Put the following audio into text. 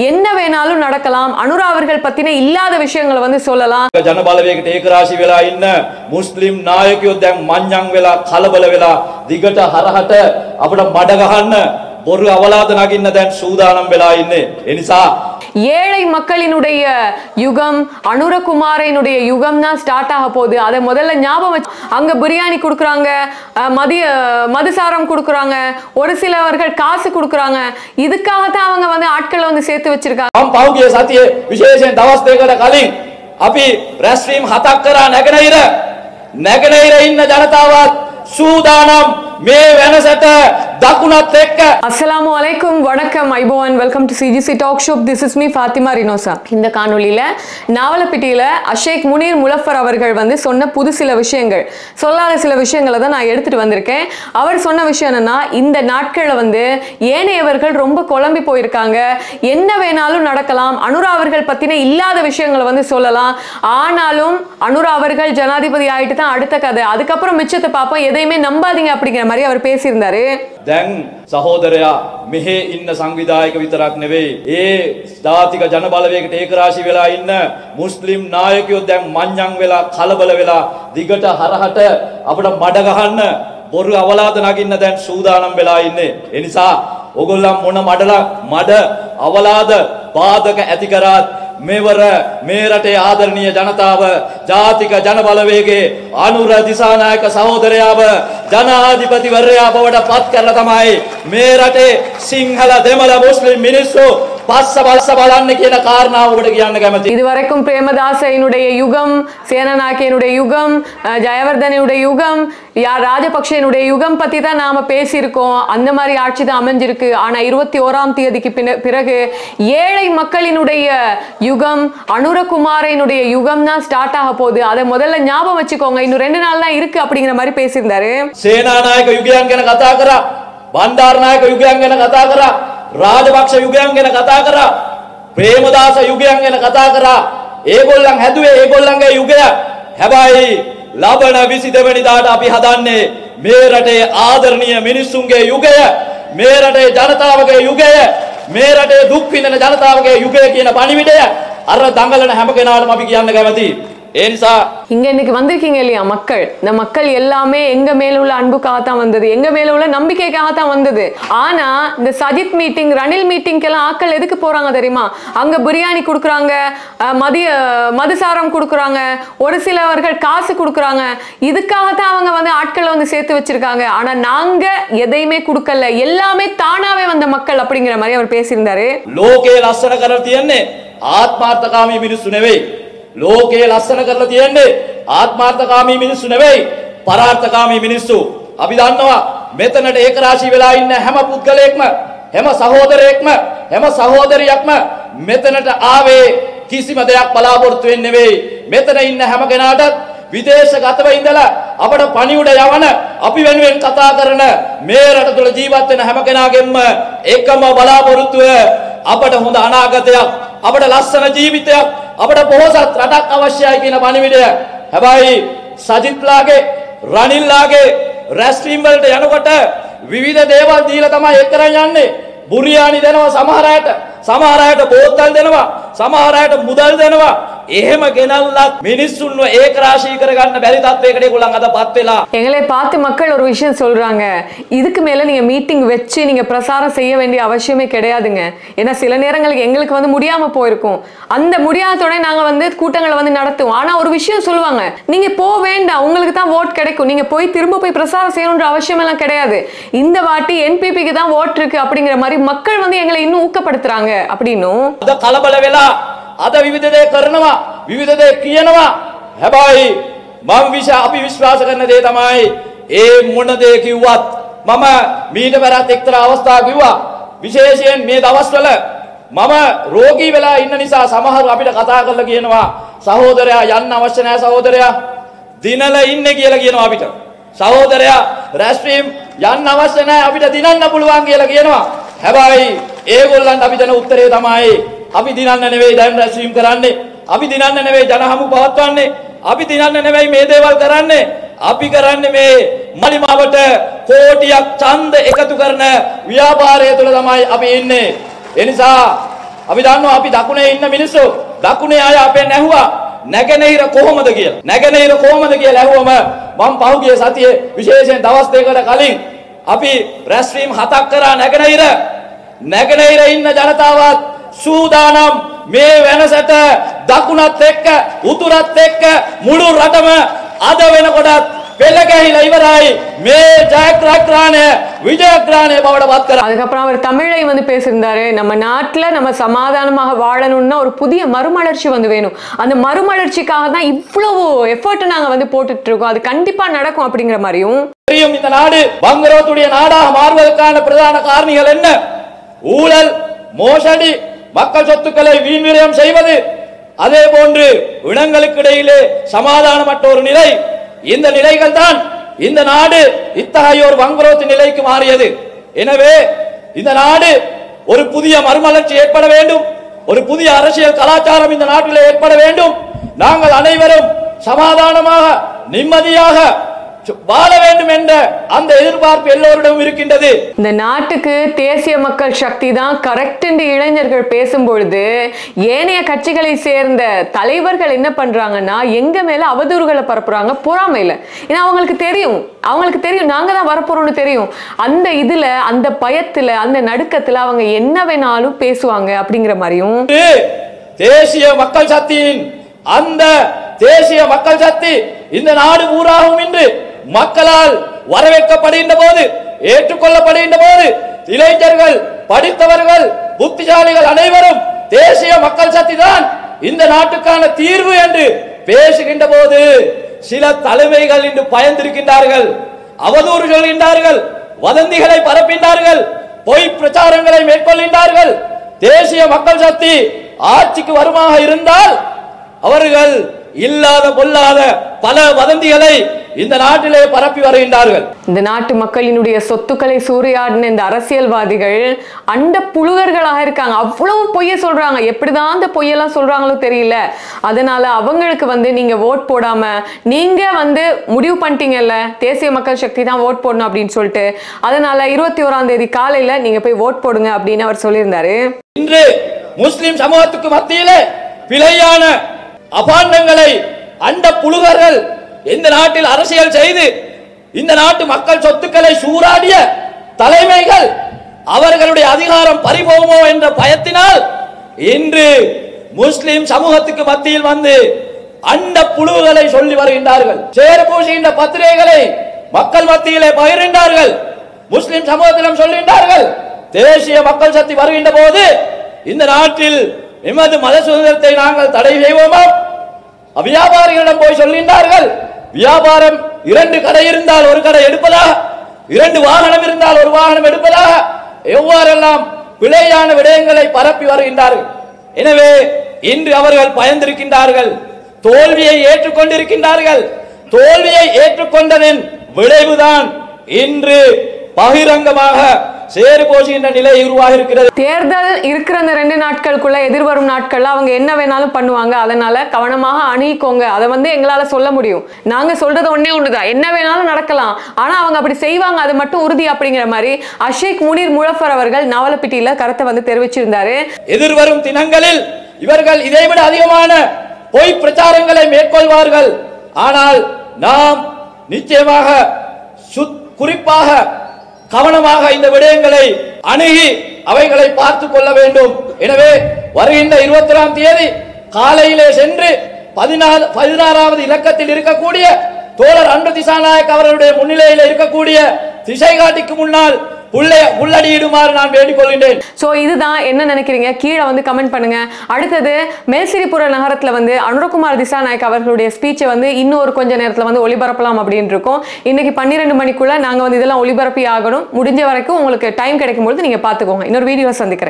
என்ன வேணாலும் நடக்கலாம் அனுரா அவர்கள் பத்தின இல்லாத விஷயங்களை வந்து சொல்லலாம் ජන බලවේගයට ඒකරාශී වෙලා ඉන්න මුස්ලිම් නායකයෝ දැන් මඤ්ඤං වෙලා කලබල වෙලා දිගට හරහට අපිට මඩ ගහන්න බොරු අවලාද නගින්න දැන් සූදානම් වෙලා ඉන්නේ. ඒ නිසා ஏழை மக்களினுடைய யுகம் அனுரகுமாரினுடைய யுகம் தான் ஸ்டார்ட் ஆக போகுது அதை முதல்ல ஞாபகம் வச்சு அங்க பிரியாணி கொடுக்குறாங்க அஹ், மதிய மதுசாரம் கொடுக்குறாங்க ஒரு சிலவர்கள் காசு கொடுக்குறாங்க இதுக்காக தான் அவங்க வந்து ஆட்களை வந்து சேர்த்து வச்சிருக்காங்க මම පහුගිය සතියේ විශේෂයෙන් දවස් දෙකකට කලින් අපි රැස්වීම් හතක් කරා නැගෙනහිර නැගෙනහිර ඉන්න ජනතාවත් සූදානම් මේ වෙනසට දකුණත් එක්ක அஸ்ஸலாமு அலைக்கும் வணக்கம் iPhone welcome to CGC talk shop this is me Fathima Rinosa இந்த காணொளியில நாவலப்பிட்டியில அஷேக் முனீர் முலஃபர் அவர்கள் வந்து சொன்ன புது சில விஷயங்கள் சொல்லாத சில விஷயங்களை தான் நான் எடுத்துட்டு வந்திருக்கேன் அவர் சொன்ன விஷயம் என்னன்னா இந்த நாட்களில் வந்து ஏனையவர்கள் ரொம்ப குழம்பி போயிருக்காங்க என்ன வேணாலும் நடக்கலாம் அனுரா அவர்கள் பத்தின இல்லாத விஷயங்களை வந்து சொல்லலாம் ஆனாலும் அனுரா அவர்கள் ஜனாதிபதி ஆயிட்டு தான் அடுத்த கதை அதுக்கப்புறம் மிச்சத்தை பார்ப்போம் எதையுமே நம்பாதீங்க அப்படிங்கிற மாதிரி அவர் பேசியிருந்தாரு දැන් සහෝදරයා මෙහෙ ඉන්න සංවිධායක විතරක් නෙවෙයි. ඒ ජාතික ජන බලවේගයට ඒකරාශී වෙලා ඉන්න මුස්ලිම් නායකයෝ දැන් මඤ්ඤං වෙලා කලබල වෙලා දිගට හරහට අපිට මඩ ගහන්න බොරු අවලාද නගින්න දැන් සූදානම් වෙලා ඉන්නේ. ඒ නිසා ඔගොල්ලන් මොන මඩල මඩ අවලාද බාධක ඇති කරත් මෙවර මේ රටේ ආදරණීය ජනතාව ජාතික ජන බලවේගයේ අනුර දිසානායක සහෝදරයාව ජනාධිපතිවරයා බවට පත් කරලා තමයි මේ රටේ සිංහල දෙමළ මුස්ලිම් මිනිස්සු இதுவரைக்கும் பிரேமதாசனுடைய யுகம் சேனநாயக்கனுடைய யுகம் ஜெயவர்தனுடைய யுகம் யார் ராஜபக்சேனுடைய யுகம் பத்தி தான் நாம பேசியிருக்கோம் அந்த மாதிரி ஆட்சி தான் அமைஞ்சிருக்கு ஆனா இருபத்தி ஓராம் தேதிக்கு பிறகு ஏழை மக்களினுடைய யுகம் அனுரகுமாரனுடைய யுகம் தான் ஸ்டார்ட் ஆக போகுது அதை முதல்ல ஞாபகம் வச்சுக்கோங்க இன்னும் ரெண்டு நாள் தான் இருக்கு அப்படிங்கிற மாதிரி பேசியிருந்தாரு சேனாநாயக யுகம் கதா கரா பண்டார் நாயக யுகம் கதா රාජපක්ෂ යුගයන් ගැන කතා කරා. ප්‍රේමදාස යුගයන් ගැන කතා කරා. ඒගොල්ලන් හැදුවේ ඒගොල්ලන්ගේ යුගය. හැබැයි ලබන 22 වෙනිදාට අපි හදන්නේ මේ රටේ ආදරණීය මිනිස්සුන්ගේ යුගය මේ රටේ ජනතාවගේ යුගය මේ රටේ දුක් විඳින ජනතාවගේ යුගය කියන පණිවිඩය අර දඟලන හැම කෙනාටම අපි කියන්න කැමතියි. ඒ නිසා இங்க இன்னைக்கு வந்திருக்கீங்க இல்லையா? மக்கள். இந்த மக்கள் எல்லாமே எங்க மேல உள்ள அன்புக்காக வந்தது. எங்க மேல உள்ள நம்பிக்கைக்காக தான் வந்தது. ஆனா இந்த சஜித் மீட்டிங் ரணில் மீட்டிங்க்கெல்லாம் ஆக்கள் எதுக்கு போறாங்க தெரியுமா? அங்க பிரியாணி கொடுக்குறாங்க மதிய மதுசாரம் கொடுக்குறாங்க ஒரு சிலவர்கள் காசு கொடுக்குறாங்க. இதுக்காகத்தான் அவங்க வந்து ஆட்களை வந்து சேர்த்து வச்சிருக்காங்க. ஆனா நாங்க எதையுமே கொடுக்கல. எல்லாமே தானாவே வந்த மக்கள் அப்படிங்கிற மாதிரி அவர் பேசியிருந்தாரு. லோகே லட்சண கரல் தியன்னு ஆத்மார்த்தகாமி மினிசு ලෝකයේ ලස්සන කරලා තියෙන්නේ ආත්මාර්ථකාමී මිනිස්සු නෙවෙයි. පරාර්ථකාමී මිනිස්සු. අපි දන්නවා මෙතනට ඒකරාශී වෙලා ඉන්න හැම පුද්ගලයෙක්ම හැම සහෝදරයෙක්ම හැම සහෝදරියක්ම මෙතනට ආවේ කිසිම දෙයක් බලාපොරොත්තු වෙන්නේ නෙවෙයි. මෙතන ඉන්න හැම කෙනාටත් විදේශගතව ඉඳලා අපට පණිවුඩ යවන අපි වෙනුවෙන් කතා කරන මේ රට තුළ ජීවත් වෙන හැම කෙනාගෙන්ම එකම බලාපොරොත්තුව අපට හොඳ අනාගතයක් අපට ලස්සන ජීවිතයක් අපට පොහොසත් රටක් අවශ්‍යයි කියන පණිවිඩය. හැබැයි සජිත්ලාගේ රනිල්ලාගේ රැස්වීම් වලට යනකොට විවිධ දේවල් දීලා තමයි එක් කරන් යන්නේ. බුරියානි දෙනවා සමහර අයට සමහර අයට බෝතල් දෙනවා සමහර අයට මුදල් දෙනවා. එහෙම ගෙනල්ලත් මිනිස්සුන්ව ඒක රාශී කරගන්න බැරි තත්වයකට ඒගොල්ලන් අදපත් වෙලා எங்களை பார்த்து மக்கள் ஒரு விஷயம் சொல்றாங்க இதுக்கு மேல நீங்க மீட்டிங் வச்சு நீங்க பிரசாரம் செய்ய வேண்டிய அவசியமே கிடையாதுங்க ஏன்னா சில நேரங்களுக்கு எங்களுக்கு வந்து முடியாம போயிருக்கும் அந்த முடியாதோட நாங்க வந்து கூட்டங்களை வந்து நடத்துவோம் ஆனா ஒரு விஷயம் சொல்லுவாங்க நீங்க போக வேண்டாம் உங்களுக்கு தான் ஓட் கிடைக்கும் நீங்க போய் திரும்ப போய் பிரசாரம் செய்யணுன்ற அவசியம் எல்லாம் கிடையாது இந்த வாட்டி என்பிபிக்கு தான் ஓட் இருக்கு அப்படிங்கிற மாதிரி மக்கள் வந்து எங்களை இன்னும் ஊக்கப்படுத்துறாங்க அப்படின்னும் අද කලබල වෙලා අද විවිධ දේ කරනවා විවිධ දේ කියනවා. හැබැයි මම විශ අපි විශ්වාස කරන දේ තමයි ඒ මොන දේ කිව්වත් මම මීට පෙරත් එක්තරා අවස්ථාවක් කිව්වා. විශේෂයෙන් මේ දවස්වල මම රෝගී වෙලා ඉන්න නිසා සමහර අපිට කතා කරලා කියනවා සහෝදරයා යන්න අවශ්‍ය නැහැ සහෝදරයා. දිනල ඉන්නේ කියලා කියනවා අපිට. සහෝදරයා රැස්වීම් යන්න අවශ්‍ය නැහැ අපිට දිනන්න පුළුවන් කියලා කියනවා. හැබැයි ඒගොල්ලන්ට අපි දෙන උත්තරේ තමයි අපි දිනන්න නෙවෙයි දැන් රැස්වීම් කරන්නේ. අපි දිනන්න නෙවෙයි ජනහමු පවත්වන්නේ. අපි දිනන්න නෙවෙයි මේ දේවල් කරන්නේ. අපි කරන්නේ මේ මලිමාවට කෝටියක් ඡන්ද එකතු කරන ව්‍යාපාරය තුළ තමයි අපි ඉන්නේ. ඒ නිසා අපි දන්නවා අපි දකුණේ ඉන්න මිනිස්සු. දකුණේ අය අපෙන් ඇහුවා නැගෙනහිර කොහොමද කියලා. නැගෙනහිර කොහොමද කියලා ඇහුවම මම පහුගිය සතියේ විශේෂයෙන් දවස් දෙකකට කලින් අපි රැස්වීම් හතක් කරා නැගෙනහිර. නැගෙනහිර ඉන්න ජනතාවත් සූදානම් මේ වෙනසට දකුණත් එක්ක උතුරත් එක්ක මුළු රටම අද වෙනකොටත් පෙළ ගැහිලා ඉවරයි මේ ජයග්‍රහණය විජයග්‍රහණය බවට පත් කරා அதுக்கப்புறம் அவர் தமிழை வந்து பேசியிருந்தாரு நம்ம நாட்டுல நம்ம சமாதானமாக வாழணும்னா ஒரு புதிய மறுமலர்ச்சி வந்து வேணும் அந்த மறுமலர்ச்சிக்காக தான் இவ்வளவு எஃபர்ட் நாங்க வந்து போட்டுட்டு இருக்கோம் அது கண்டிப்பா நடக்கும் அப்படிங்கிற மாதிரியும் தெரியும் இந்த நாடு பங்கரோத்துடைய நாடாக மாறுவதற்கான பிரதான காரணிகள் என்ன ஊழல் மோசடி மக்கள் சொத்துக்களை வீண் விரயம் செய்வது அதே போன்று இனங்களுக்கு இடையிலே சமாதானமற்ற ஒரு நிலை. இந்த நிலைகள் தான் இந்த நாடு இத்தகைய ஒரு வங்குரோத்து நிலைக்கு மாறியது. எனவே இந்த நாடு ஒரு புதிய மறுமலர்ச்சி ஏற்பட வேண்டும். ஒரு புதிய அரசியல் கலாச்சாரம் இந்த நாட்டில் ஏற்பட வேண்டும். நாங்கள் அனைவரும் சமாதானமாக நிம்மதியாக வாழ வேண்டும் என்ற அந்த எதிர்பார்ப்பு எல்லோரிடமும் இருக்கின்றது. இந்த நாட்டுக்கு தேசிய மக்கள் சக்தி தான் கரெக்ட் என்று இளைஞர்கள் பேசும்பொழுது ஏனைய கட்சிகளை சேர்ந்த தலைவர்கள் என்ன பண்றாங்கன்னா எங்க மேல அவதூறுகளை பரப்புறாங்க பொறாமையில. ஏன்னா அவங்களுக்கு தெரியும் அவங்களுக்கு தெரியும் நாங்க தான் வரப்போறோம்னு தெரியும். அந்த இதுல அந்த பயத்துல அந்த நடுக்கத்துல அவங்க என்ன வேணாலும் பேசுவாங்க அப்படிங்கிற மாதிரியும். தேசிய மக்கள் சக்தியின் அந்த தேசிய மக்கள் சக்தி இந்த நாடு ஊராகவும் இன்று மக்களால் வரவேற்கப்படுகின்ற போது ஏற்றுக்கொள்ளப்படுகின்ற போது இளைஞர்கள் படித்தவர்கள் புத்திசாலிகள் அனைவரும் தேசிய மக்கள் சக்தி தான் இந்த நாட்டுக்கான தீர்வு என்று பேசுகின்ற போது சில தலைமைகள் இன்று பயந்திருக்கின்றார்கள். அவதூறு சொல்கின்றார்கள் வதந்திகளை பரப்பினார்கள் பொய் பிரச்சாரங்களை மேற்கொள்கின்றார்கள். தேசிய மக்கள் சக்தி ஆட்சிக்கு வருமாக இருந்தால் அவர்கள் இல்லாத பொல்லாத பல வதந்திகளை இந்த நாட்டிலே பரப்பி வருகின்றார்கள். இந்த நாட்டு மக்களினுடைய சொத்துக்களை சூறையாடின இந்த அரசியல்வாதிகள் அண்ட புழுகர்களாக இருக்காங்க. அவ்வளவு பொய்ய சொல்றாங்க. எப்படிதான் அந்த பொய்யெல்லாம் சொல்றாங்களோ தெரியல. அதனால அவங்களுக்கு வந்து நீங்க ஓட் போடாம நீங்க வந்து முடிவு பண்ணிட்டீங்கல்ல தேசிய மக்கள் சக்தி தான் ஓட் போடணும் அப்படின்னு சொல்லிட்டு. அதனால இருபத்தி ஓராம் தேதி காலையில நீங்க போய் ஓட் போடுங்க அப்படின்னு அவர் சொல்லியிருந்தாரு. இன்று முஸ்லிம் சமூகத்துக்கு மத்தியிலே பிழையான அபாண்டங்களை அண்ட புழுகர்கள் இந்த நாட்டில் அரசியல் செய்து இந்த நாட்டு மக்கள் சொத்துக்களை சூறாடிய தலைமைகள் அவர்களுடைய அதிகாரம் பறிபோகுமோ என்ற பயத்தினால் இன்று முஸ்லிம் சமூகத்துக்கு மத்தியில் வந்து அண்ட புழுவுகளை சொல்லி வருகின்றார்கள். சேறு பூசுகின்ற பத்திரிகைகளை மக்கள் மத்தியிலே பகிர்கின்றார்கள். முஸ்லிம் சமூகத்திடம் சொல்கின்றார்கள். தேசிய மக்கள் சக்தி வருகின்ற போது இந்த நாட்டில் எமது மத சுதந்திரத்தை நாங்கள் தடை செய்வோமா? வியாபாரிகளிடம் போய் சொல்கின்றார்கள். வியாபாரம் இரண்டு கடை இருந்தால் ஒரு கடை எடுப்பதா இரண்டு வாகனம் இருந்தால் ஒரு வாகனம் எடுப்பதா எவ்வாறெல்லாம் பிழையான விடயங்களை பரப்பி வருகின்றார்கள். எனவே இன்று அவர்கள் பயந்திருக்கின்றார்கள் தோல்வியை ஏற்றுக்கொண்டிருக்கின்றார்கள். தோல்வியை ஏற்றுக்கொண்டதின் விளைவுதான் இன்று பகிரங்கமாக சேறு போசுகின்ற நிலை உருவாகி இருக்கிறது. தேர்தல் இருக்கிற அந்த ரெண்டு நாட்களுக்குள்ள எதிர்வரும் நாட்கள்ல அவங்க என்ன வேணாலும் பண்ணுவாங்க. அதனால கவனமாக அணுகிக்கோங்க. அதை வந்து எங்களால சொல்ல முடியும். நாங்க சொல்றது ஒண்ணே ஒண்ணுதான். என்ன வேணாலும் நடக்கலாம். ஆனா அவங்க அப்படி செய்வாங்க. அது மட்டும் உறுதி அப்படிங்கிற மாதிரி அஷேக் முனீர் முழஃபர் அவர்கள் நவலப்பிட்டியில கருத்தை வந்து தெரிவிச்சிருந்தாரு. எதிர்வரும் தினங்களில் இவர்கள் இதைவிட அதிகமான பொய் பிரச்சாரங்களை மேற்கொள்வார்கள். ஆனால் நாம் நிச்சயமாக குறிப்பாக கவனமாக இந்த விடயங்களை அணுகி அவைகளை பார்த்து கொள்ள வேண்டும். எனவே வருகின்ற இருபத்தி தேதி காலையிலே சென்று பதினாறு பதினாறாவது இலக்கத்தில் இருக்கக்கூடிய தோழர் அன்பு திசாநாயக் அவர்களுடைய முன்னிலையில் இருக்கக்கூடிய திசை காட்டிக்கு முன்னால் உள்ளே உள்ளடியிடுமாறு நான் வேண்டிக் கொள்கின்றேன் ஸோ இதுதான் என்ன நினைக்கிறீங்க? கீழே வந்து கமெண்ட் பண்ணுங்க. அடுத்தது மேல்சிரிபுர நகரத்துல வந்து அனுரகுமார் திசாநாயக் அவர்களுடைய ஸ்பீச்சை வந்து இன்னொரு கொஞ்ச நேரத்துல வந்து ஒளிபரப்பலாம் அப்படின்னு இருக்கோம். இன்னைக்கு பன்னிரெண்டு மணிக்குள்ள நாங்க வந்து இதெல்லாம் ஒளிபரப்பி ஆகணும். முடிஞ்ச வரைக்கும் உங்களுக்கு டைம் கிடைக்கும் பொழுது நீங்க பாத்துக்கோங்க இன்னொரு வீடியோ சந்திக்கிறேன்.